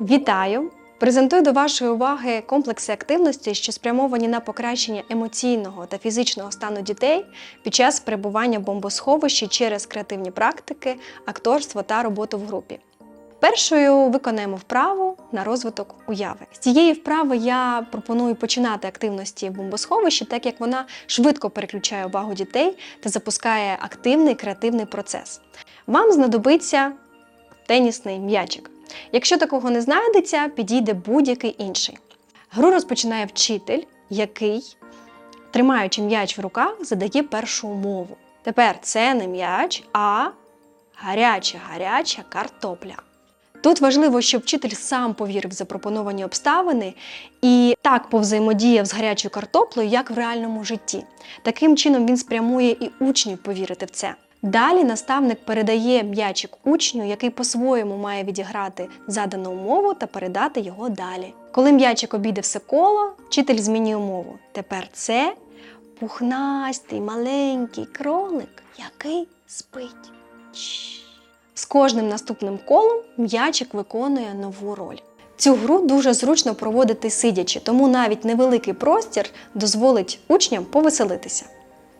Вітаю! Презентую до вашої уваги комплекси активності, що спрямовані на покращення емоційного та фізичного стану дітей під час перебування в бомбосховищі через креативні практики, акторство та роботу в групі. Першою виконаємо вправу на розвиток уяви. З цієї вправи я пропоную починати активності в бомбосховищі, так як вона швидко переключає увагу дітей та запускає активний креативний процес. Вам знадобиться тенісний м'ячик. Якщо такого не знайдеться, підійде будь-який інший. Гру розпочинає вчитель, який, тримаючи м'яч в руках, задає першу умову. Тепер це не м'яч, а гаряча гаряча картопля. Тут важливо, щоб вчитель сам повірив в запропоновані обставини і так повзаємодіяв з гарячою картоплею, як в реальному житті. Таким чином він спрямує і учнів повірити в це. Далі наставник передає м'ячик учню, який по-своєму має відіграти задану умову та передати його далі. Коли м'ячик обійде все коло, вчитель змінює умову. Тепер це пухнастий маленький кролик, який спить. З кожним наступним колом м'ячик виконує нову роль. Цю гру дуже зручно проводити сидячи, тому навіть невеликий простір дозволить учням повеселитися.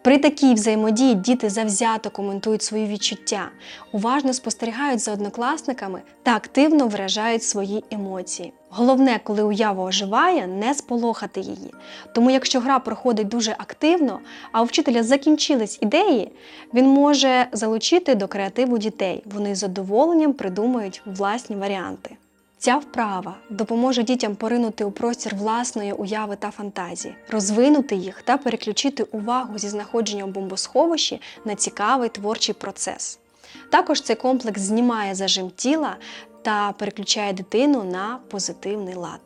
При такій взаємодії діти завзято коментують свої відчуття, уважно спостерігають за однокласниками та активно виражають свої емоції. Головне, коли уява оживає, не сполохати її. Тому якщо гра проходить дуже активно, а у вчителя закінчились ідеї, він може залучити до креативу дітей. Вони з задоволенням придумають власні варіанти. Ця вправа допоможе дітям поринути у простір власної уяви та фантазії, розвинути їх та переключити увагу зі знаходженням бомбосховищі на цікавий творчий процес. Також цей комплекс знімає зажим тіла та переключає дитину на позитивний лад.